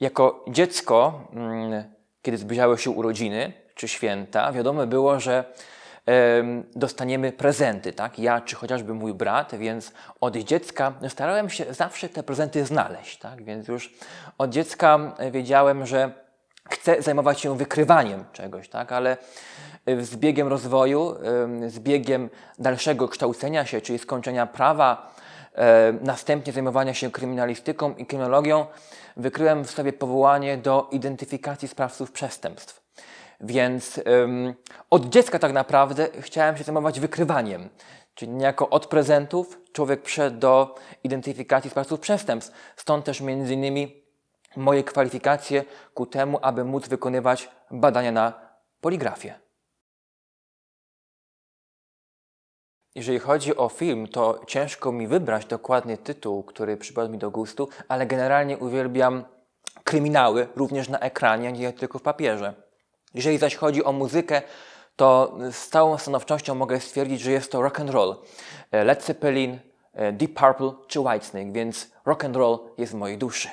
Jako dziecko, mm, kiedy zbliżały się urodziny czy święta, wiadomo było, że em, dostaniemy prezenty, tak? Ja czy chociażby mój brat, więc od dziecka starałem się zawsze te prezenty znaleźć, tak? Więc już od dziecka wiedziałem, że chcę zajmować się wykrywaniem czegoś, tak? Ale z biegiem rozwoju, z biegiem dalszego kształcenia się, czyli skończenia prawa, następnie zajmowania się kryminalistyką i kryminologią, wykryłem w sobie powołanie do identyfikacji sprawców przestępstw. Więc em, od dziecka tak naprawdę chciałem się zajmować wykrywaniem. Czyli niejako od prezentów człowiek przeszedł do identyfikacji sprawców przestępstw. Stąd też między innymi moje kwalifikacje ku temu, aby móc wykonywać badania na poligrafię. Jeżeli chodzi o film, to ciężko mi wybrać dokładnie tytuł, który przypadł mi do gustu, ale generalnie uwielbiam kryminały również na ekranie, nie tylko w papierze. Jeżeli zaś chodzi o muzykę, to z całą stanowczością mogę stwierdzić, że jest to rock and roll. E, Led Zeppelin, e, Deep Purple czy Whitesnake, więc rock and roll jest w mojej duszy.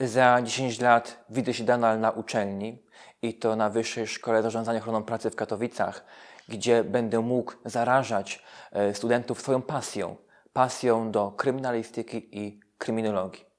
Za 10 lat widzę się Danal na uczelni i to na Wyższej Szkole Zarządzania Ochroną Pracy w Katowicach, gdzie będę mógł zarażać e, studentów swoją pasją, pasją do kryminalistyki i kryminologii.